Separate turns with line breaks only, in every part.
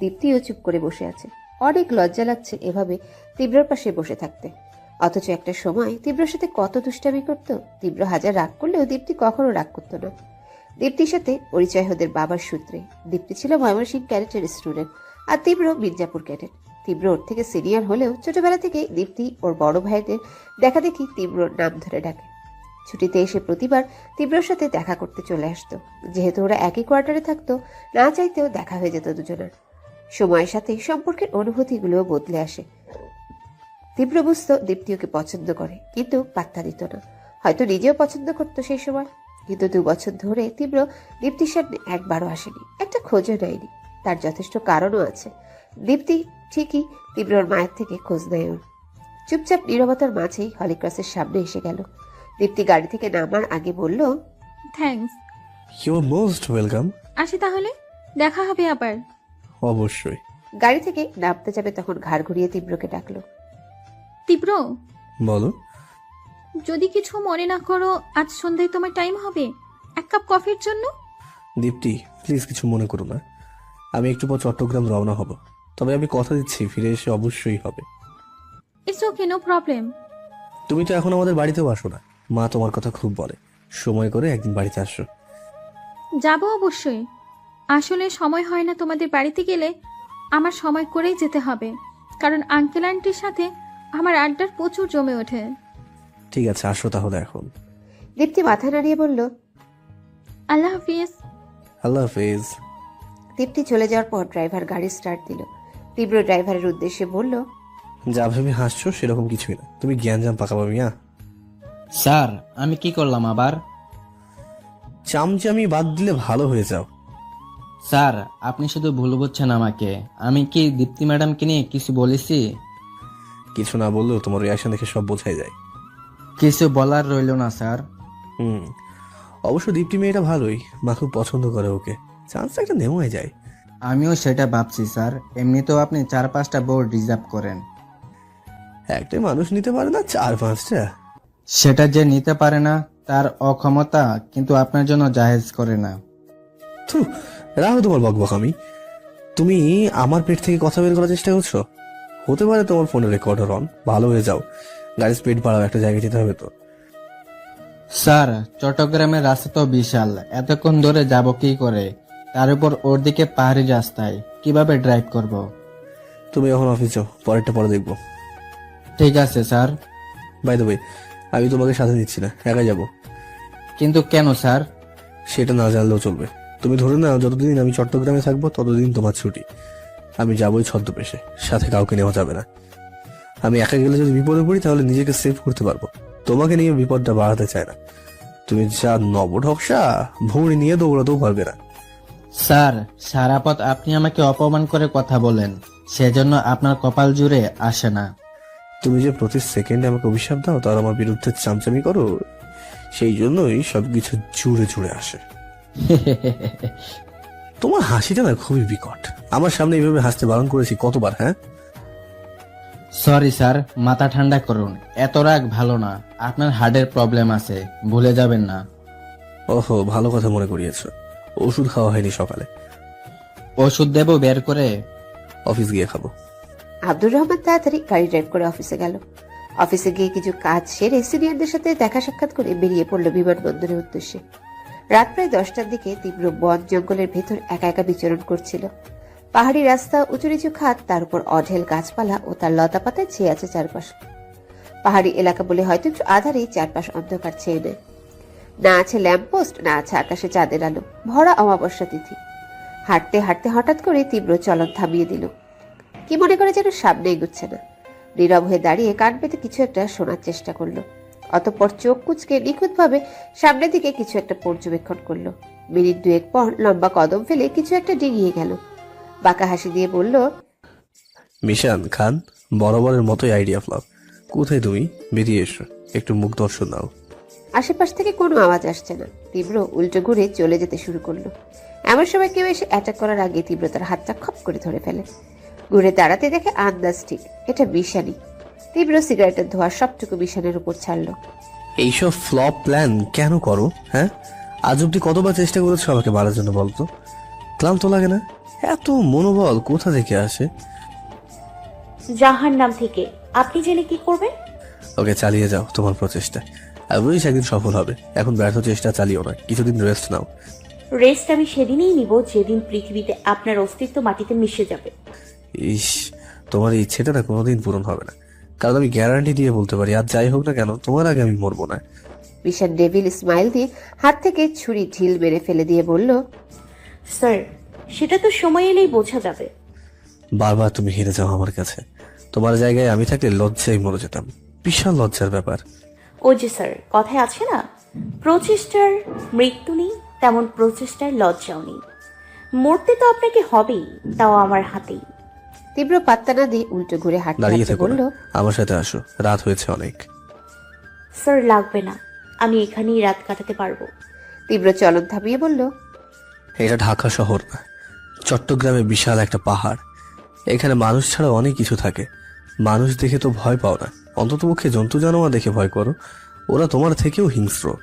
দীপ্তিও চুপ করে বসে আছে। অনেক লজ্জা লাগছে এভাবে তীব্রর পাশে বসে থাকতে। অথচ একটা সময় তীব্রর সাথে কত দুষ্টামি করত, তীব্র হাজার রাগ করলেও দীপ্তি কখনো রাগ করতো না। দীপ্তির সাথে পরিচয় ওদের বাবার সূত্রে। দীপ্তি ছিল ময়মনসিং ক্যাডেটের স্টুডেন্ট আর তীব্র মির্জাপুর ক্যাডেট। তীব্র ওর থেকে সিনিয়র হলেও ছোটবেলা থেকে দীপ্তি ওর বড় ভাইদের দেখা দেখি তীব্রর নাম ধরে ডাকে। ছুটিতে এসে প্রতিবার তীব্রর সাথে দেখা করতে চলে আসতো। যেহেতু ওরা একই কোয়ার্টারে থাকতো, না চাইতেও দেখা হয়ে যেত দুজনের। সময়ের সাথে সম্পর্কের অনুভূতিগুলোও বদলে আসে। তীব্র বুঝত দীপ্তি ওকে পছন্দ করে, কিন্তু পাত্তা দিত না। হয়তো নিজেও পছন্দ করতো সেই সময়। কিন্তু দু বছর ধরে তীব্র দীপ্তির সামনে একবারও আসেনি, একটা খোঁজও নেয়নি। তার যথেষ্ট কারণও আছে। দীপ্তি ঠিকই তীব্রর মায়ের থেকে খোঁজ নেয় চুপচাপ নীরবতার মাঝেই হলিক্রসের সামনে এসে গেল। দীপ্তি গাড়ি থেকে নামার আগে বলল
থ্যাঙ্কস
ইউ আর মোস্ট ওয়েলকাম
আসি তাহলে? দেখা হবে আবার।
অবশ্যই।
গাড়ি থেকে নামতে যাবে তখন ঘাড় ঘুরিয়ে তীব্রকে ডাকলো।
তীব্র?
বলো।
যদি কিছু মনে না করো আজ সন্ধ্যায় তোমার টাইম হবে। এক কাপ কফির জন্য?
দীপ্তি প্লিজ কিছু মনে করো না। আমি একটু পর চট্টগ্রাম রওনা হব। তবে আমি কথা দিচ্ছি ফিরে এসে অবশ্যই হবে।
ইটস ওকে নো প্রবলেম
তুমি তো এখন আমাদের বাড়িতেও আসো না। মা তোমার কথা খুব বলে। সময় করে একদিন বাড়িতে আসো।
যাব অবশ্যই। আসলে সময় হয় না তোমাদের বাড়িতে গেলে আমার সময় করেই যেতে হবে। কারণ আঙ্কেল আন্টির সাথে আমার আড্ডার প্রচুর জমে ওঠে।
ঠিক আছে আসো তাহলে এখন।
দীপ্তি মাথা নাড়িয়ে বলল
আল্লাহ হাফিজ।
আল্লাহ হাফেজ।
দীপ্তি চলে যাওয়ার পর ড্রাইভার গাড়ি স্টার্ট দিল। তীব্র ড্রাইভারের উদ্দেশ্যে বলল
যা ভেবে হাসছো সেরকম কিছুই না। তুমি জ্ঞান জাম পাকাবা মিয়া।
স্যার আমি কি করলাম আবার?
চামচামি বাদ দিলে ভালো হয়ে যাও।
স্যার আপনি শুধু ভুল বুঝছেন আমাকে। আমি কি দীপ্তি ম্যাডামকে নিয়ে কিছু বলেছি?
কিছু না বললেও তোমার রিয়াকশন দেখে সব বোঝাই যায়।
কিছু বলার রইল না স্যার।
হুম। অবশ্য দীপ্তি মেয়েটা ভালোই মা খুব পছন্দ করে ওকে। চান্স একটা নেওয়াই যায়।
আমিও সেটা ভাবছি স্যার। এমনিতেও আপনি চার পাঁচটা বোর্ড রিজার্ভ করেন।
একটা মানুষ নিতে পারে না চার পাঁচটা?
সেটা যে নিতে পারে না তার অক্ষমতা কিন্তু আপনার জন্য জাহেজ করে না।
থু রাহো তোমার বকবকামি তুমি আমার পেট থেকে কথা বের করার চেষ্টা করছ? হতে পারে তোমার ফোনে রেকর্ডার অন ভালো হয়ে যাও। গাড়ির স্পিড বাড়াও একটা জায়গায় যেতে হবে তো।
স্যার চট্টগ্রামের রাস্তা তো বিশাল। এতক্ষণ ধরে যাব কি করে? তার উপর ওর দিকে পাহাড়ি রাস্তায়। কীভাবে ড্রাইভ করব?
তুমি এখন অফিস যাও। পরেরটা পরে দেখব।
ঠিক আছে স্যার।
বাই দ্য আমি তোমাকে সাথে নিচ্ছি না একাই যাব।
কিন্তু কেন স্যার?
সেটা না জানলেও চলবে। তুমি ধরে নাও যতদিন আমি চট্টগ্রামে থাকব ততদিন তোমার ছুটি। আমি যাবোই ছদ্মবেশে সাথে কাউকে নেওয়া যাবে না। আমি একা গেলে যদি বিপদে পড়ি তাহলে নিজেকে সেভ করতে পারব। তোমাকে নিয়ে বিপদটা বাড়াতে চায় না। তুমি যা নবঢকসা ভৌড়ি নিয়ে দৌড়াতেও পারবে না।
স্যার সারা পথ আপনি আমাকে অপমান করে কথা বলেন। সেজন্য আপনার কপাল জুড়ে আসে না।
তুমি যে প্রতি সেকেন্ডে আমাকে অভিশাপ দাও তার আমার বিরুদ্ধে চামচামি করো সেই জন্যই সবকিছু জুড়ে জুড়ে আসে। তোমার হাসিটা না খুবই বিকট। আমার সামনে এইভাবে হাসতে বারণ করেছি কতবার হ্যাঁ?
সরি স্যার মাথা ঠান্ডা করুন। এত রাগ ভালো না। আপনার হার্টের প্রবলেম আছে ভুলে যাবেন না।
ওহো ভালো কথা মনে করিয়েছো। ওষুধ খাওয়া হয়নি সকালে।
ওষুধ দেব বের করে?
অফিস গিয়ে খাব।
আব্দুর রহমান তাড়াতাড়ি গাড়ি ড্রাইভ করে অফিসে গেল। অফিসে গিয়ে কিছু কাজ সেরে সিনিয়রদের সাথে দেখা সাক্ষাৎ করে বেরিয়ে পড়ল বিমানবন্দরের উদ্দেশ্যে। রাত প্রায় দশটার দিকে তীব্র বন জঙ্গলের ভেতর একা একা বিচরণ করছিল। পাহাড়ি রাস্তা, উঁচু নিচু খাত, তার উপর অঢেল গাছপালা ও তার লতা পাতায় ছেয়ে আছে চারপাশ। পাহাড়ি এলাকা বলে হয়তো একটু আধারেই চারপাশ অন্ধকার ছেয়ে নেয় না আছে ল্যাম্পপোস্ট না আছে আকাশে চাঁদের আলো। ভরা অমাবস্যা তিথি। হাঁটতে হাঁটতে হঠাৎ করে তীব্র চলন থামিয়ে দিল। কি মনে করে যেন সামনে এগুচ্ছে না। নীরব হয়ে দাঁড়িয়ে কান পেতে কিছু একটা শোনার চেষ্টা করল। অতঃপর চোখ কুচকে নিখুঁতভাবে সামনের দিকে কিছু একটা পর্যবেক্ষণ করল। মিনিট দুয়েক পর লম্বা কদম ফেলে কিছু একটা ডিঙিয়ে গেল। বাঁকা হাসি দিয়ে বলল
মিশান খান বরাবরের মতোই আইডিয়া ফ্লপ কোথায় তুমি? বেরিয়ে এসো। একটু মুখ দর্শন দাও।
আশেপাশ থেকে কোনো আওয়াজ আসছে না। তীব্র উল্টো ঘুরে চলে যেতে শুরু করল। এমন সময় কেউ এসে অ্যাটাক করার আগে তীব্র তার হাতটা খপ করে ধরে ফেলে। ঘুরে দাঁড়াতে দেখে আন্দাজ ঠিক। এটা বিষানি। তীব্র সিগারেটের ধোয়া সবটুকু বিষানের উপর ছাড়লো।
এইসব ফ্লপ প্ল্যান কেন করো হ্যাঁ? আজ অব্দি কতবার চেষ্টা করেছ আমাকে মারার জন্য বলতো ক্লান্ত লাগে না? এত মনোবল কোথা থেকে আসে?
জাহান নাম থেকে। আপনি জেনে কি করবেন?
ওকে চালিয়ে যাও তোমার প্রচেষ্টা। আর বুঝিস একদিন সফল হবে। এখন ব্যর্থ চেষ্টা চালিও না। কিছুদিন রেস্ট নাও।
রেস্ট আমি সেদিনই নিব যেদিন পৃথিবীতে আপনার অস্তিত্ব মাটিতে মিশে যাবে।
ইস তোমার এই ইচ্ছেটা না কোনোদিন পূরণ হবে না। কারণ আমি গ্যারান্টি দিয়ে বলতে পারি আর যাই হোক না কেন তোমার আগে আমি মরবো না।
বিশান ডেভিল স্মাইল দিয়ে হাত থেকে ছুরি ঢিল মেরে ফেলে দিয়ে বলল
স্যার সেটা তো সময় এলেই বোঝা যাবে।
বারবার তুমি হেরে যাও আমার কাছে। তোমার জায়গায় আমি থাকলে লজ্জায় মরে যেতাম। বিশাল লজ্জার ব্যাপার।
ও যে স্যার কথায় আছে না? প্রচেষ্টার মৃত্যু নেই তেমন প্রচেষ্টার লজ্জাও নেই। মরতে তো আপনাকে হবেই তাও আমার হাতেই।
তীব্র পাত্তা না দিয়ে উল্টো ঘুরে হাঁটতে
দাঁড়িয়ে
হাঁটতে
থেকো
বলল
না আমার সাথে আসো রাত হয়েছে অনেক।
স্যার লাগবে না। আমি এখানেই রাত কাটাতে পারব।
তীব্র চলন থামিয়ে বলল
এটা ঢাকা শহর না চট্টগ্রামে বিশাল একটা পাহাড়। এখানে মানুষ ছাড়া অনেক কিছু থাকে। মানুষ দেখে তো ভয় পাও না। অন্ততপক্ষে জন্তু জানোয়ার দেখে ভয় করো। ওরা তোমার থেকেও হিংস্র।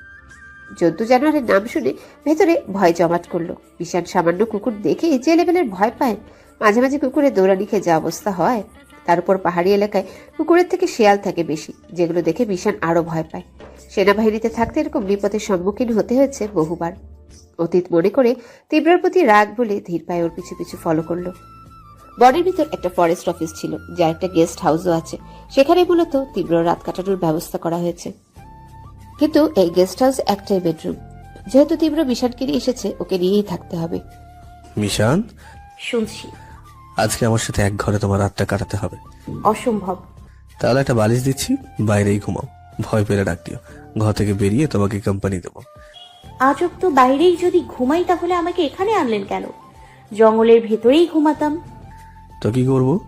জন্তু জানোয়ারের নাম শুনে ভেতরে ভয় জমাট করল। বিশাল সামান্য কুকুর দেখে যে লেভেলের ভয় পায় মাঝে মাঝে কুকুরের দৌড়ানি খেয়ে যা অবস্থা হয় তার উপর পাহাড়ি এলাকায় কুকুরের থেকে শেয়াল থাকে বেশি যেগুলো দেখে বিশান আরও ভয় পায়। সেনাবাহিনীতে থাকতে এরকম বিপদের সম্মুখীন হতে হয়েছে বহুবার। অতীত মনে করে তীব্রর প্রতি রাগ বলে ধীর পায়ে ওর পিছু পিছু ফলো করল। বনের ভিতর একটা ফরেস্ট অফিস ছিল যার একটা গেস্ট হাউসও আছে। সেখানে মূলত তীব্র রাত কাটানোর ব্যবস্থা করা হয়েছে। কিন্তু এই গেস্ট হাউস একটাই বেডরুম যেহেতু তীব্র বিষাদকে নিয়ে এসেছে ওকে নিয়েই থাকতে হবে।
মিশান
শুনছি।
আজকে আমার সাথে এক ঘরে তোমার রাতটা কাটাতে হবে।
অসম্ভব।
তাহলে একটা বালিশ দিচ্ছি বাইরেই ঘুমাও। ভয় পেলে ডাক দিও। ঘর থেকে বেরিয়ে তোমাকে কোম্পানি দেবো।
আজব তো বাইরেই যদি ঘুমাই তাহলে আমাকে এখানে আনলেন কেন? জঙ্গলের ভেতরেই ঘুমাতাম।
তো কি করব?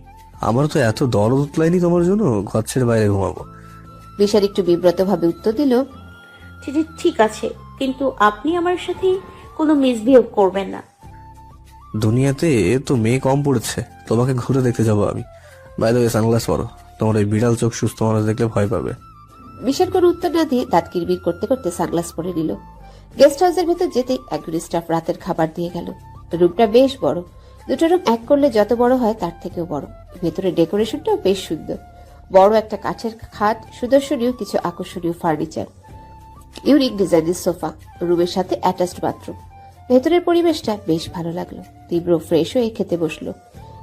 আমার তো এত দরদ উতলায়নি তোমার জন্য ঘর ছেড়ে বাইরে ঘুমাবো।
বিষাদ একটু বিব্রতভাবে উত্তর দিল
ঠিক ঠিক আছে কিন্তু আপনি আমার সাথে কোনো মিসবিহেভ করবেন না।
দুনিয়াতে তো মেয়ে কম পড়েছে। তোমাকে ঘুরে দেখতে যাব আমি। বাইরে সানগ্লাস পরো। তোমার ওই বিড়াল চোখ সুস্থ মানুষ দেখলে ভয় পাবে।
বিষাদ কোনো উত্তর না দিয়ে দাঁত কিরবির করতে করতে সানগ্লাস পরে নিল। গেস্ট হাউসের ভেতর যেতেই একজন স্টাফ রাতের খাবার দিয়ে গেল। রুমটা বেশ বড়। দুটো রুম এক করলে যত বড় হয় তার থেকেও বড়। ভেতরে ডেকোরেশনটাও বেশ সুন্দর। বড় একটা কাঠের খাট, সুদর্শনীয় কিছু আকর্ষণীয় ফার্নিচার ইউনিক ডিজাইনের সোফা রুমের সাথে অ্যাটাচড বাথরুম ভেতরের পরিবেশটা বেশ ভালো লাগল। তীব্র ফ্রেশ হয়ে খেতে বসল।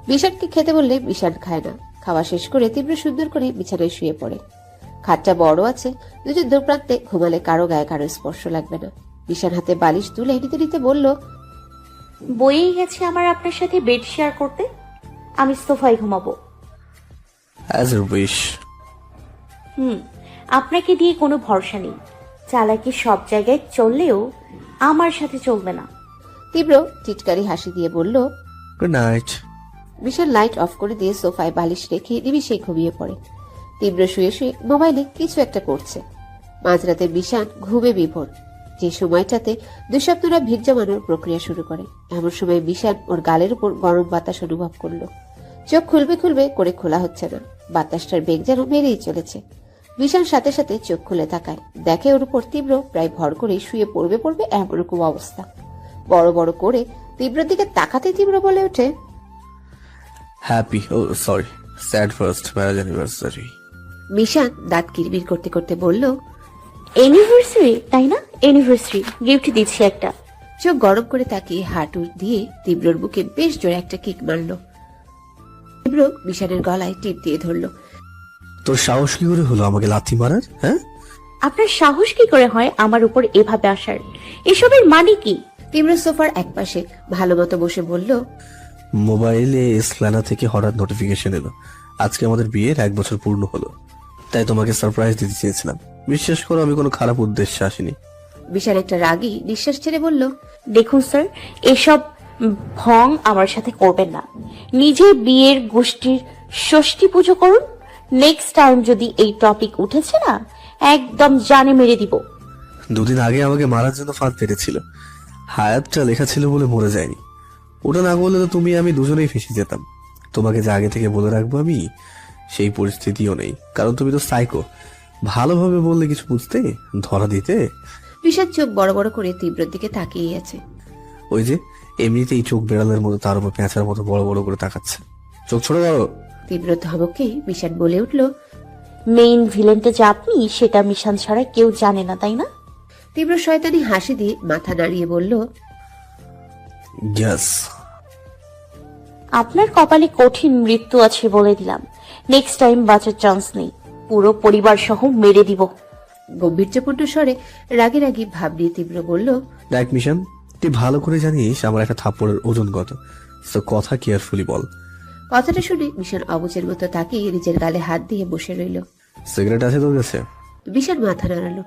বিষাদকে খেতে বললে বিষাদ খায় না। খাওয়া শেষ করে তীব্র সুন্দর করে বিছানায় শুয়ে পড়ে। খাটটা বড় আছে দুজন দুপ্রান্তে ঘুমালে কারও গায়ে কারও স্পর্শ লাগবে না। বিশাল হাতে বালিশ তুলে নিতে নিতে বলল
বইয়েই গেছে আমার আপনার সাথে বেড শেয়ার করতে। আমি সোফায় ঘুমাবো।
অ্যাজ উইশ
হুম আপনাকে দিয়ে কোনো ভরসা নেই। চালাকি সব জায়গায় চললেও আমার সাথে চলবে না।
তীব্র টিটকারি হাসি দিয়ে বলল
good night
Bishal light off করে দিয়ে সোফায় বালিশ রেখে নিমিশে ঘুমিয়ে পড়ে। তীব্র শুয়ে শুয়ে মোবাইলে কিছু একটা করছে। মাঝরাতে বিশান ঘুমে বিভোর। যে সময়টাতে দুঃস্বপ্নরা ভিড় জমানোর প্রক্রিয়া শুরু করে এমন সময় বিশান ওর গালের উপর গরম বাতাস অনুভব করল। চোখ খুলবে খুলবে করে খোলা হচ্ছে না। বাতাসটার বেগ যেন বেড়েই চলেছে। বিশাল সাথে সাথে চোখ খুলে তাকায়। দেখে ওর উপর তীব্র প্রায় ভর করে শুয়ে পড়বে পড়বে এমনরকম অবস্থা। বড় বড় করে তীব্রর দিকে তাকাতে তীব্র বলে ওঠে
happy oh sorry sad first marriage anniversary
Mishan দাঁত কিরবির করতে করতে বলল
অ্যানিভার্সারি তাই না? অ্যানিভার্সারি গিফট দিচ্ছি একটা।
চোখ গরম করে তাকিয়ে হাঁটু দিয়ে তীব্রর বুকে বেশ জোরে একটা কিক মারল। তীব্র মিশানের গলায় টিপ দিয়ে ধরল
তোর সাহস কি করে হলো আমাকে লাথি মারার হ্যাঁ?
আপনার সাহস কি করে হয় আমার উপর এভাবে আসার? এসবের মানে কি?
তীব্র সোফার একপাশে ভালো মতো বসে বলল
মোবাইলে স্ক্যানার থেকে হঠাৎ নোটিফিকেশন এলো। আজকে আমাদের বিয়ের এক বছর পূর্ণ হলো। তাই তোমাকে সারপ্রাইজ দিতে চেয়েছিলাম। বিশ্বাস করো আমি কোনো খারাপ উদ্দেশ্যে আসিনি।
বিশাল একটা রাগী নিঃশ্বাস ছেড়ে বলল
দেখুন স্যার এসব ভং আমার সাথে করবেন না। নিজে বিয়ের গোষ্ঠীর ষষ্ঠী পুজো করুন নেক্সট টাইম যদি এই টপিক উঠেছে না একদম জানে মেরে দিব।
দুদিন আগে আমাকে মারার জন্য ফাঁদ পেরেছিল হায়াতটা লেখা ছিল বলে মরে যায়নি। ওটা না বললে তো তুমি আমি দুজনেই ফেসে যেতাম। তোমাকে যে আগে থেকে বলে রাখব আমি সেই পরিস্থিতিও নেই। কারণ তুমি তো সাইকো ভালোভাবে বললে কিছু বুঝতে ধরা দিতে।
মিশান চোখ বড় বড় করে তীব্রর দিকে তাকিয়ে আছে।
ওই যে এমনিতেই চোখ বেড়ালের মতো তার উপর পেঁচার মতো বড় বড় করে তাকাচ্ছে। চোখ ছোট করো।
তীব্র ধমকে মিশান বলে উঠল
মেইন ভিলেনটা যে আপনি সেটা মিশান ছাড়া কেউ জানে না তাই না?
তীব্র শয়তানি হাসি দিয়ে মাথা নাড়িয়ে বলল
ইয়াস
আপনার কপালে কঠিন মৃত্যু আছে বলে দিলাম। নেক্সট টাইম বাঁচার চান্স নেই। পুরো পরিবার সহ মেরে দিব।
গম্ভীর্যপূর্ণ স্বরে রাগে রাগি ভাব নিয়ে তীব্র বলল
দেখ মিশন তুই ভালো করে জানিস আমার একটা থাপ্পড়ের ওজন কত। তো কথা কেয়ারফুলি বল।
কথাটা শুনে মিশন অবুজের মতো তাকিয়ে নিজের গালে হাত দিয়ে বসে রইল।
সিগারেট আছে তোর কাছে?
মিশন মাথা নাড়ালো।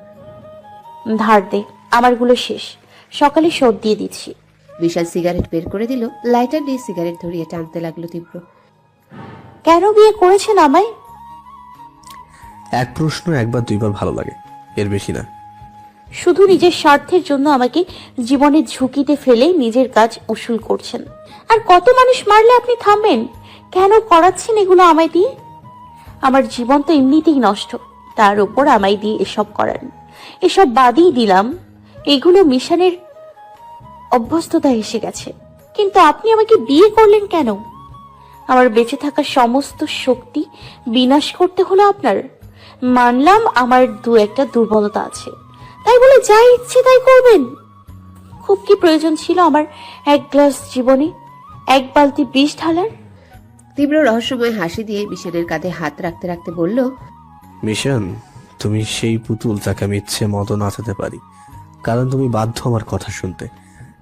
ধার দে আমারগুলো শেষ। সকালে শোধ দিয়ে দিচ্ছি।
বিশাল সিগারেট বের করে দিল লাইটার দিয়ে সিগারেট ধরিয়ে টানতে লাগল তীব্র।
কেন বিয়ে করেছেন আমায়?
এক প্রশ্ন একবার দুইবার ভালো লাগে। এর বেশি না।
শুধু নিজের স্বার্থের জন্য আমাকে জীবনের ঝুঁকিতে ফেলে নিজের কাজ উসুল করছেন। আর কত মানুষ মারলে আপনি থামবেন? কেন করাচ্ছেন এগুলো আমায় দিয়ে? আমার জীবন তো এমনিতেই নষ্ট। তার উপর আমায় দিয়ে এসব করান। এসব বাদই দিলাম। এগুলো মিশনের অভ্যস্ততা এসে গেছে। কিন্তু আপনি আমাকে বিয়ে করলেন কেন? আমার বেঁচে থাকার সমস্ত শক্তি বিনাশ করতে হলো আপনার। মানলাম আমার দু একটা দুর্বলতা আছে। তাই বলে যা ইচ্ছে তাই করবেন। খুব কি প্রয়োজন ছিল আমার এক গ্লাস জীবনে? এক বালতি বিষ ঢালার?
তীব্র রহস্যময় হাসি দিয়ে মিশনের কাঁধে হাত রাখতে রাখতে বলল
মিশন তুমি সেই পুতুল যাকে আমি ইচ্ছে মতো নাচাতে পারি। কারণ তুমি বাধ্য আমার কথা শুনতে।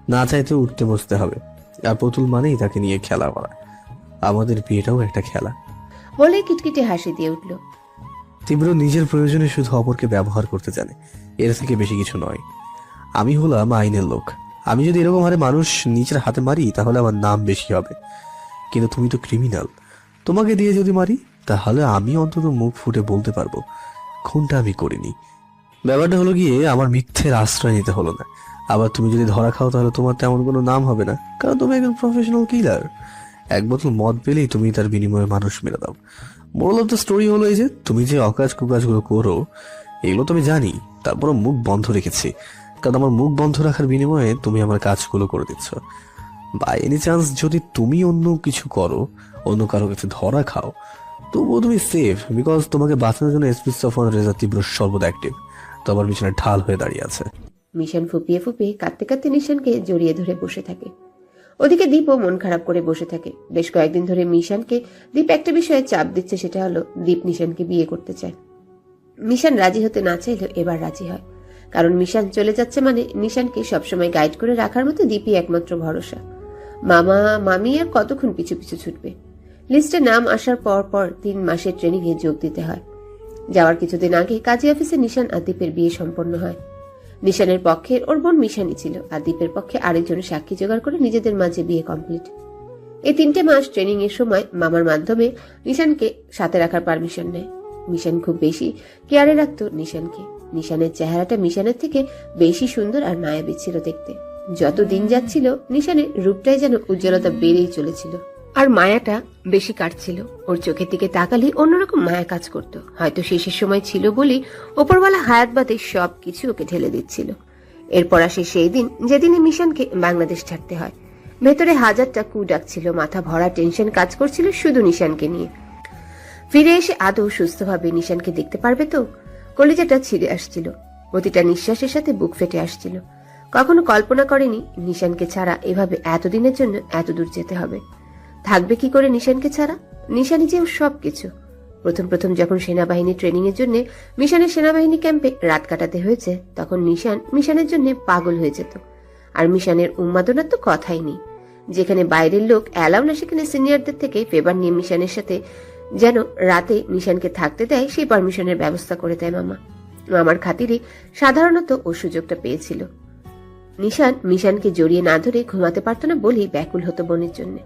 না চাইতে উঠতে বসতে হবে। আর পুতুল মানেই তাকে নিয়ে খেলা করা। আমাদের বিয়েটাও একটা খেলা।
বলে কিটকিটে হাসি দিয়ে উঠল।
তীব্র নিজের প্রয়োজনে শুধু অপরকে ব্যবহার করতে জানে। এর থেকে বেশি কিছু নয়। আমি হলাম আইনের লোক। আমি যদি এরকম হারে মানুষ নিজের হাতে মারি তাহলে আমার নাম বেশি হবে। কিন্তু তুমি তো ক্রিমিনাল তোমাকে দিয়ে যদি মারি, তাহলে আমি অন্তত মুখ ফুটে বলতে পারব, খুনটা আমি করিনি। ব্যাপারটা হলো গিয়ে, আমার মিথ্যের আশ্রয় নিতে হলো না। আবার তুমি যদি ধরা খাও, তাহলে তোমার তেমন কোনো নাম হবে না, কারণ তুমি একজন প্রফেশনাল কিলার এক বোতল মদ পেলেই তুমি তার বিনিময়ে মানুষ মেরে দাও। মোরাল অফ দ্য স্টোরি হলো এই যে, তুমি যে অকাজ কুকাজগুলো করো, এগুলো তো আমি জানি, তারপরও মুখ বন্ধ রেখেছি। কারণ আমার মুখ বন্ধ রাখার বিনিময়ে তুমি আমার কাজগুলো করে দিচ্ছ। বাই এনি চান্স যদি তুমি অন্য কিছু করো, অন্য কারও কাছে ধরা খাও, তবুও তুমি সেফ বিকজ তোমাকে বাঁচানোর জন্য এসপি সফন রেজা তীব্র সর্বদা অ্যাক্টিভ তো আমার পিছনে ঢাল হয়ে দাঁড়িয়ে আছে।
মিশন ফুপিয়ে ফুপিয়ে কাঁদতে কাঁদতে নিশানকে জড়িয়ে ধরে বসে থাকে। ওদিকে দীপও মন খারাপ করে বসে থাকে। বেশ কয়েকদিন ধরে মিশানকে দীপ একটা বিষয়ে চাপ দিচ্ছে, সেটা হলো দীপ নিশানকে বিয়ে করতে চায়। মিশান রাজি হতে না চাইলেও এবার রাজি হয়। কারণ মিশান চলে যাচ্ছে মানে নিশানকে সবসময় গাইড করে রাখার মতো দীপই একমাত্র ভরসা। মামা, মামি আর কতক্ষণ পিছু পিছু ছুটবে? লিস্টে নাম আসার পর পর তিন মাসের ট্রেনিং এ যোগ দিতে হয়। যাওয়ার কিছুদিন আগে কাজী অফিসে নিশান আর দীপের বিয়ে সম্পন্ন হয়। নিশানের পক্ষে ওর বোন মিশানি ছিল। আর দীপের পক্ষে আরেকজন সাক্ষী জোগাড় করে নিজেদের মাঝে বিয়ে কমপ্লিট। এই তিনটে মাস ট্রেনিং এর সময় মামার মাধ্যমে নিশানকে সাথে রাখার পারমিশন নেয়। মিশান খুব বেশি কেয়ারে রাখত নিশানকে। নিশানের চেহারাটা মিশানের থেকে বেশি সুন্দর আর মায়াবী ছিল দেখতে। যত দিন যাচ্ছিল, নিশানের রূপটাই যেন উজ্জ্বলতা বেড়েই চলেছিল। আর মায়াটা বেশি কাটছিল। ওর চোখের দিকে তাকালে অন্যরকম মায়া কাজ করত। হয়তো শেষের সময় ছিল বলেই ওপরওয়ালা হায়াত বাদে সব কিছু ওকে ঢেলে দিচ্ছিল। এরপর আসে সেই দিন যেদিনে মিশনকে বাংলাদেশ ছাড়তে হয়। ভেতরে হাজারটা কু ডাকছিল, মাথা ভরা টেনশন কাজ করছিল শুধু নিশানকে নিয়ে। ফিরে এসে আদৌ সুস্থভাবে নিশানকে দেখতে পারবে তো? কলিজাটা ছিঁড়ে আসছিল। প্রতিটা নিঃশ্বাসের সাথে বুক ফেটে আসছিল। কখনো কল্পনা করেনি নিশানকে ছাড়া এভাবে এতদিনের জন্য এত দূর যেতে হবে। থাকবে কি করে নিশানকে ছাড়া? নিশানি যে ওর সবকিছু। প্রথম প্রথম যখন সেনাবাহিনী ট্রেনিং এর জন্য মিশনের সেনাবাহিনী ক্যাম্পে রাত কাটাতে হয়েছে, তখন নিশান মিশানের জন্য পাগল হয়ে যেত। আর মিশানের উন্মাদনার তো কথাই নেই। যেখানে বাইরের লোক অ্যালাউ না, সেখানে সিনিয়রদের থেকে ফেভার নিয়ে মিশানের সাথে যেন রাতে মিশনকে থাকতে দেয়, সেই পারমিশনের ব্যবস্থা করে দেয় মামা। মামার খাতিরে সাধারণত ও সুযোগটা পেয়েছিল। নিশান মিশানকে জড়িয়ে না ধরে ঘুমাতে পারতো না বলেই ব্যাকুল হতো বোনের জন্য।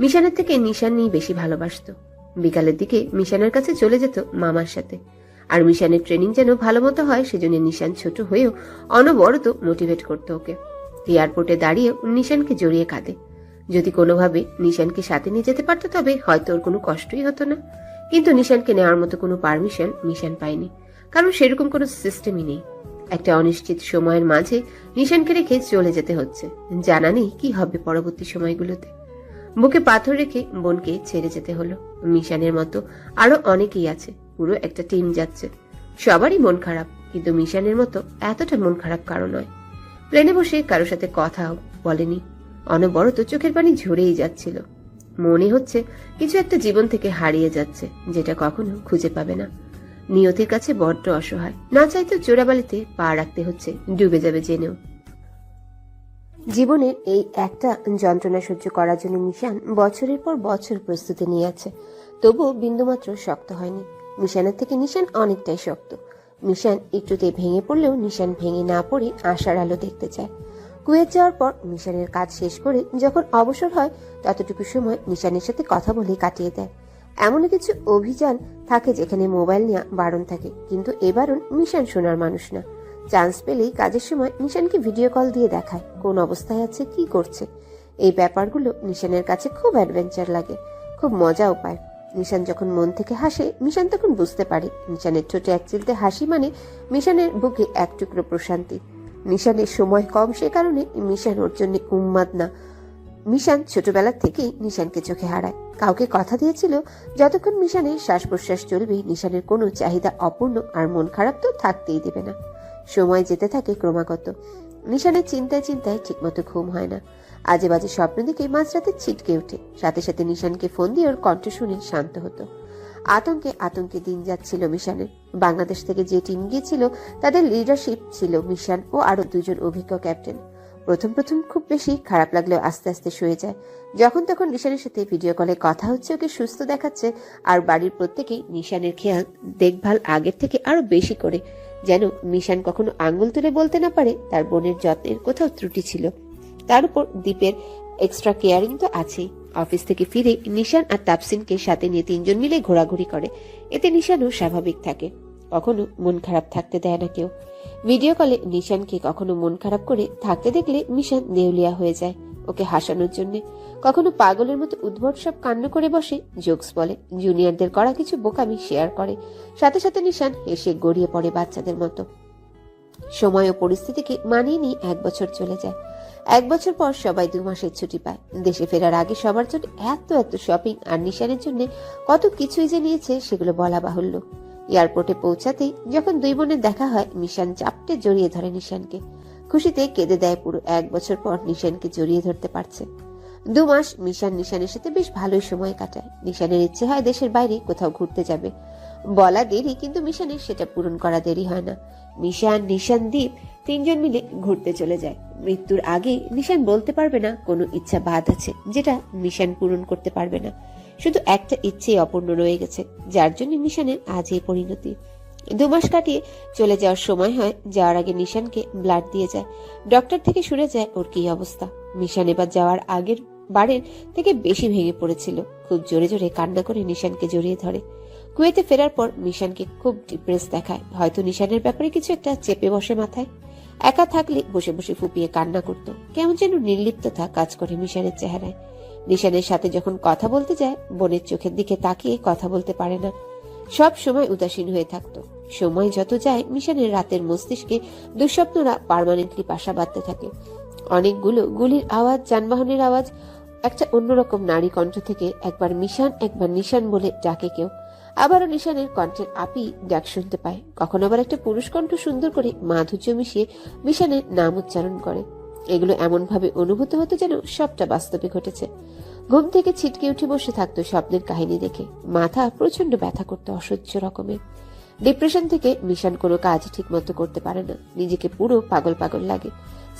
মিশানের থেকে নিশান নিয়ে বেশি ভালোবাসতো। বিকালের দিকে মিশানের কাছে চলে যেত মামার সাথে। আর মিশানের ট্রেনিং যেন ভালো মতো হয় সেজন্য নিশান ছোট হয়েও অনবরত মোটিভেট করতো ওকে। এয়ারপোর্টে দাঁড়িয়ে নিশানকে জড়িয়ে কাঁদে। যদি কোনোভাবে নিশানকে সাথে নিয়ে যেতে পারতো তবে হয়তো ওর কোনো কষ্টই হতো না। কিন্তু নিশানকে নেওয়ার মতো কোনো পারমিশন মিশান পায়নি। কারণ সেরকম কোনো সিস্টেমই নেই। একটা অনিশ্চিত সময়ের মাঝে নিশানকে রেখে চলে যেতে হচ্ছে। জানা নেই কি হবে পরবর্তী সময়গুলোতে। বুকে পাথর রেখে বোনকে ছেড়ে যেতে হলো। মিশানের মতো আরও অনেকেই আছে। পুরো একটা টিম যাচ্ছে। সবারই মন খারাপ, কিন্তু মিশানের মতো এতটা মন খারাপ কারও নয়। প্লেনে বসে কারোর সাথে কথাও বলেনি। অনবরত চোখের পানি ঝরেই যাচ্ছিল। মনে হচ্ছে কিছু একটা জীবন থেকে হারিয়ে যাচ্ছে, যেটা কখনো খুঁজে পাবে না। নিয়তির কাছে বড্ড অসহায়। না চাইতেও চোরাবালিতে পা রাখতে হচ্ছে, ডুবে যাবে জেনেও। জীবনের এই একটা যন্ত্রণা সহ্য করার জন্য মিশান বছরের পর বছর প্রস্তুতি নিয়ে আছে। তবুও বিন্দুমাত্র শক্ত হয়নি। মিশানের থেকে নিশান অনেকটাই শক্ত। মিশান একটুতে ভেঙে পড়লেও নিশান ভেঙে না পড়ে আশার আলো দেখতে চায়। কুয়েত যাওয়ার পর মিশানের কাজ শেষ করে যখন অবসর হয়, ততটুকু সময় নিশানের সাথে কথা বলে কাটিয়ে দেয়। এমন কিছু অভিযান থাকে যেখানে মোবাইল নেওয়া বারণ থাকে, কিন্তু এবারও মিশান শোনার মানুষ না। চান্স পেলেই কাজের সময় নিশানকে ভিডিও কল দিয়ে দেখায়, কোন অবস্থায় আছে, কি করছে। এই ব্যাপারগুলো নিশানের কাছে খুব অ্যাডভেঞ্চার লাগে, খুব মজাও পায় নিশান যখন মন থেকে হাসে, মিশান তখন বুঝতে পারে নিশানের ছোট এক চিলতে হাসি মানে মিশানের বুকে এক টুকরো প্রশান্তি। নিশানের সময় কম সে কারণে মিশান ওর জন্য উন্মাদ না মিশান ছোটবেলা থেকেই নিশানকে চোখে হারায়। কাউকে কথা দিয়েছিল, যতক্ষণ মিশানের শ্বাস প্রশ্বাস চলবে নিশানের কোনো চাহিদা অপূর্ণ আর মন খারাপ তো থাকতেই দেবে না। সময় যেতে থাকে ক্রমাগত। নিশানের চিন্তায় চিন্তায় ঠিকমতো ঘুম হয় না। আজে বাজে স্বপ্ন দিকে মাঝরাতে ছিটকে ওঠে। সাথে সাথে নিশানকে ফোন দিয়ে ওর কণ্ঠ শুনে শান্ত হতো। আতঙ্কে আতঙ্কে দিন যাচ্ছিল মিশানের। বাংলাদেশ থেকে যে টিম গিয়েছিল, তাদের লিডারশিপ ছিল মিশান ও আরও দুজন অভিজ্ঞ ক্যাপ্টেন প্রথম প্রথম খুব বেশি খারাপ লাগলেও আস্তে আস্তে শুয়ে যায়। যখন তখন নিশানের সাথে ভিডিও কলে কথা হচ্ছে, ওকে সুস্থ দেখাচ্ছে আর বাড়ির প্রত্যেকেই নিশানের খেয়াল দেখভাল আগের থেকে আরও বেশি করে। যেন মিশান কখনো আঙ্গুল তুলে বলতে না পারে, তার বোনের যত্নের কোথাও ত্রুটি ছিল। তার উপর দ্বীপের এক্সট্রা কেয়ারিং তো আছেই। অফিস থেকে ফিরে নিশান আর তাপসিনকে সাথে নিয়ে তিনজন মিলে ঘোরাঘুরি করে। এতে নিশানও স্বাভাবিক থাকে। কখনো মন খারাপ থাকতে দেয় না কেউ। ভিডিও কলে নিশানকে কখনো মন খারাপ করে থাকতে দেখলে মিশান দেউলিয়া হয়ে যায় ওকে হাসানোর জন্য। কখনো পাগলের মতো উদ্ভট সব কাণ্ড করে বসে, জোকস বলে, জুনিয়রদের করা কিছু বোকামি শেয়ার করে। সাথে সাথে নিশান হেসে গড়িয়ে পড়ে বাচ্চাদের মতো। সময় ও পরিস্থিতিকে মানিয়ে নিয়ে এক বছর চলে যায়। এক বছর পর সবাই দু মাসের ছুটি পায়। দেশে ফেরার আগে সবার জন্য এত এত শপিং আর নিশানের জন্য কত কিছুই যে নিয়েছে সেগুলো বলা বাহুল্য। এয়ারপোর্টে পৌঁছাতেই যখন দুই বোনের দেখা হয়, নিশান চাপটে জড়িয়ে ধরে নিশানকে। খুশিতে কেঁদে দেয় পুরো এক বছর পর নিশানকে জড়িয়ে ধরতে পারছে। দু মাস মিশান নিশানের সাথে বেশ ভালোই সময় কাটায়। নিশানের ইচ্ছে হয় দেশের বাইরে কোথাও ঘুরতে যাবে। বলা দেরি, কিন্তু মিশানের সেটা পূরণ করা দেরি হয় না। মিশান, নিশান দ্বীপ তিনজন মিলে ঘুরতে চলে যায়। মৃত্যুর আগে নিশান বলতে পারবে না কোনো ইচ্ছা বাদ আছে, যেটা মিশান পূরণ করতে পারবে না। শুধু একটা ইচ্ছেই অপূর্ণ রয়ে গেছে, যার জন্য নিশানের আজ এই পরিণতি। দু মাস কাটিয়ে চলে যাওয়ার সময় হয়, যাওয়ার আগে নিশানকে ব্লাড দিয়ে যায়। ডক্টর থেকে শুনে যায় ওর কি অবস্থা। মিশান এবার যাওয়ার আগের বারের থেকে বেশি ভেঙে পড়েছিল। খুব জোরে জোরে কান্না করে নিশানকে জড়িয়ে ধরে। কুয়েতে ফেরার পর নিশানকে খুব ডিপ্রেস দেখায়। হয়তো নিশানের ব্যাপারে কিছু একটা চেপে বসে মাথায়। একা থাকলে বসে বসে ফুপিয়ে কান্না করত। কেমন যেন নির্লিপ্ততা কাজ করে মিশানের চেহারায়। নিশানের সাথে যখন কথা বলতে যায়, বোনের চোখের দিকে তাকিয়ে কথা বলতে পারে না। সব সময় উদাসীন হয়ে থাকতো। সময় যত যায় মিশানের রাতের মস্তিষ্কে দুঃস্বপ্নরা পারমানেন্টলি পাশা বাঁধতে থাকে। অনেকগুলো গুলির আওয়াজ, যানবাহনের আওয়াজ, একটা অন্যরকম নারী কণ্ঠ থেকে একবার মিশান একবার নিশান বলে ডাকে কেউ। আবারও নিশানের কণ্ঠের আপি ডাক শুনতে পায়। কখনো আবার একটা পুরুষ কণ্ঠ সুন্দর করে মাধুর্য মিশিয়ে মিশানের নাম উচ্চারণ করে। এগুলো এমন ভাবে অনুভূত হতো যেন সবটা বাস্তবে ঘটেছে। ঘুম থেকে ছিটকে উঠে বসে থাকতো স্বপ্নের কাহিনী দেখে। মাথা প্রচণ্ড ব্যথা করতো অসহ্য রকমের। ডিপ্রেশন থেকে মিশন কোনো কাজ ঠিক মতো করতে পারে না। নিজেকে পুরো পাগল পাগল লাগে।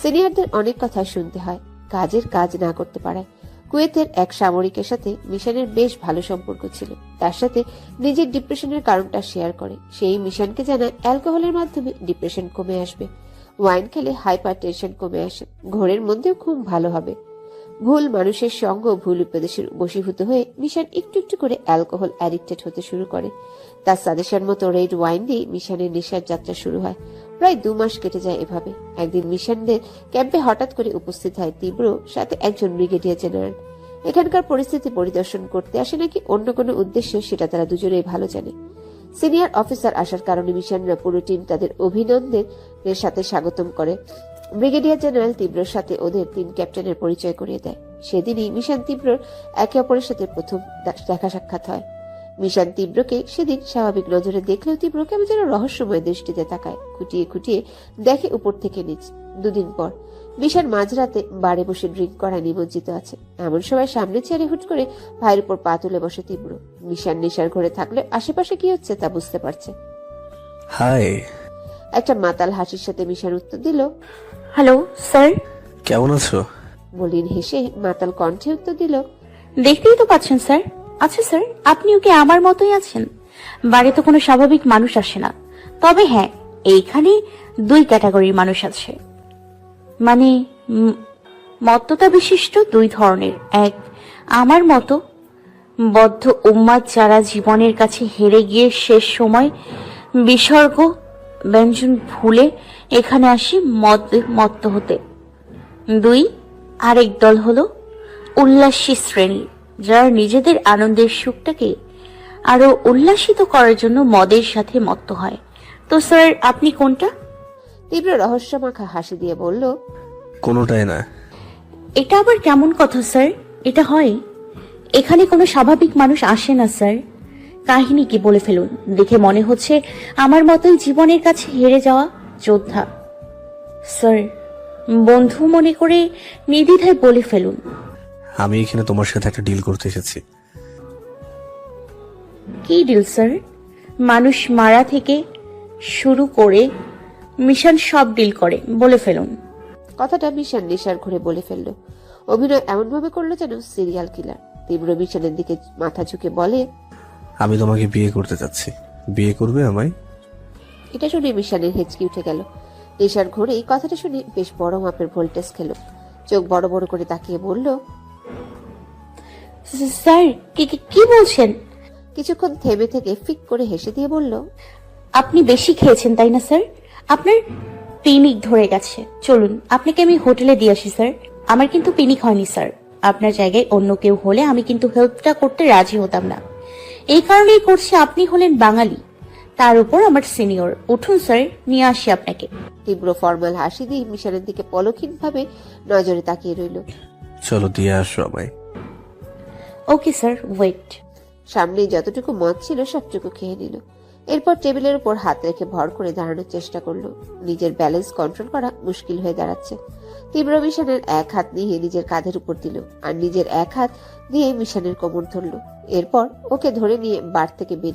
সিনিয়রদের অনেক কথা শুনতে হয়। কাজের কাজ না করতে পারায়। কুয়েতের এক সামরিকের সাথে মিশনের বেশ ভালো সম্পর্ক ছিল। তার সাথে নিজের ডিপ্রেশনের কারণটা শেয়ার করে। সেই মিশনকে জানায় অ্যালকোহলের মাধ্যমে ডিপ্রেশন কমে আসবে। ওয়াইন খেলে হাইপার টেনশন কমে আসে। ঘোরের মধ্যেও খুব ভালো হবে। ভুল মানুষের সঙ্গ ভুল উপদেশের বশীভূত হয়ে মিশন একটু একটু করে অ্যালকোহল অ্যাডিক্টেড হতে শুরু করে। তার সাজেশন মতো রেড ওয়াইন দিয়ে মিশানের নেশার যাত্রা শুরু হয়। প্রায় দু মাস কেটে যায় এভাবে। একদিন মিশনদের ক্যাম্পে হঠাৎ করে উপস্থিত হয় তীব্র সাথে একজন ব্রিগেডিয়ার জেনারেল। এখানকার পরিস্থিতি পরিদর্শন করতে আসে নাকি অন্য কোনো উদ্দেশ্য সেটা তারা দুজনেই ভালো জানে। সিনিয়র অফিসার আসার কারণে মিশনরা পুরো টিম তাদের অভিনন্দনের সাথে স্বাগতম করে। ব্রিগেডিয়ার জেনারেল তীব্রর সাথে ওদের তিন ক্যাপ্টেনের পরিচয় করিয়ে দেয়। সেদিনই মিশন তীব্রর একে অপরের সাথে প্রথম দেখা সাক্ষাৎ হয়। মিশন তীব্রকে সেদিন স্বাভাবিক নজরে দেখলেও তীব্র কেমন যেন রহস্যময় দৃষ্টিতে তাকায়। খুঁটিয়ে খুঁটিয়ে দেখে উপর থেকে নিচ। দুদিন পর মিশন মাঝরাতে বারে বসে ড্রিঙ্ক করা নিমজ্জিত আছে। এমন সময় সামনে চেয়ারে হুট করে ভাইয়ের উপর পা তুলে বসে তীব্র। মিশন নেশার ঘরে থাকলে আশেপাশে কি হচ্ছে তা বুঝতে পারছে।
হাই।
একটা মাতাল হাসির সাথে মিশন উত্তর দিল
হ্যালো স্যার।
কেমন আছো?
বলিন হেসে মাতাল কণ্ঠে উত্তর দিল
দেখতেই তো পাচ্ছেন স্যার। আচ্ছা স্যার আপনিও কি আমার মতোই আছেন? বাড়িতে কোনো স্বাভাবিক মানুষ আসে না। তবে হ্যাঁ এইখানে দুই ক্যাটাগরির মানুষ আছে। মানে মত্ততা বিশিষ্ট দুই ধরনের। এক, আমার মতো বদ্ধ উম্মাদ যারা জীবনের কাছে হেরে গিয়ে শেষ সময় বিসর্গ ব্যঞ্জন ভুলে এখানে আসি মদ, মত্ত হতে। দুই, আরেক দল হলো উল্লাসী শ্রেণি, যারা নিজেদের আনন্দের সুখটাকে আরও উল্লাসিত করার জন্য মদের সাথে মত্ত হয়। তো স্যার, আপনি কোনটা?
তীব্র রহস্যমাখা হাসি দিয়ে বলল
কোনোটাই না।
এটা আবার কেমন কথা স্যার? এটা হয়। এখানে কোনো স্বাভাবিক মানুষ আসে না স্যার। কাহিনী কি বলে ফেলুন। দেখে মনে হচ্ছে আমার মতোই জীবনের কাছে হেরে যাওয়া যোদ্ধা। স্যার বন্ধু মনে করে নির্দ্বিধায় বলে ফেলুন।
আমি এখানে তোমার সাথে একটা ডিল করতে এসেছি।
কি ডিল স্যার? মানুষ মারা থেকে শুরু করে মিশন সব ডিল করে বলে ফেলুন।
কথাটা মিশন নেশার ঘুরে বলে ফেলল। অভিনয় এমন ভাবে করল যেন সিরিয়াল কিলার। তীব্র মিশনের দিকে মাথা ঝুঁকে বলে
আমি তোমাকে বিয়ে করতে চাচ্ছি। বিয়ে করবে আমায়?
এটা শুনে মিশানের হেঁচকি উঠে গেল। নেশার ঘুরে এই কথাটা শুনে বেশ বড় মাপের ভোল্টেজ খেলো। চোখ বড় বড় করে তাকিয়ে বলল
স্যার কি কি- কি বলছেন?
কিছুক্ষণ থেমে থেকে ফিক করে হেসে দিয়ে বলল
আপনি বেশি খেয়েছেন তাই না স্যার? আপনার পিনিক ধরে গেছে। চলুন আপনাকে আমি হোটেলে দিয়ে আসি স্যার। আমার কিন্তু পিনিক হয়নি স্যার। আপনার জায়গায় অন্য কেউ হলে আমি কিন্তু হেল্পটা করতে রাজি হতাম না। এই কারণেই করছি আপনি হলেন বাঙালি। তার উপর আমার সিনিয়র। উঠুন স্যার নিয়ে আসি আপনাকে।
তীব্র ফর্মাল হাসি দিয়ে মিশনের দিকে পলক্ষীন ভাবে নজরে তাকিয়ে রইল।
চলো দিয়ে আসো আমায়।
Okay sir wait.
সামনে যতটুকু মদ ছিল সবটুকু খেয়ে নিল। এরপর টেবিলের উপর হাত রেখে ভর করে দাঁড়ানোর চেষ্টা করল। নিজের ব্যালেন্স কন্ট্রোল করা মুশকিল হয়ে দাঁড়াচ্ছে। তীব্র মিশনের এক হাত নিয়ে নিজের কাঁধের উপর দিল আর নিজের এক হাত দিয়ে মিশনের কোমর ধরল। এরপর ওকে ধরে নিয়ে বার থেকে বেরিয়ে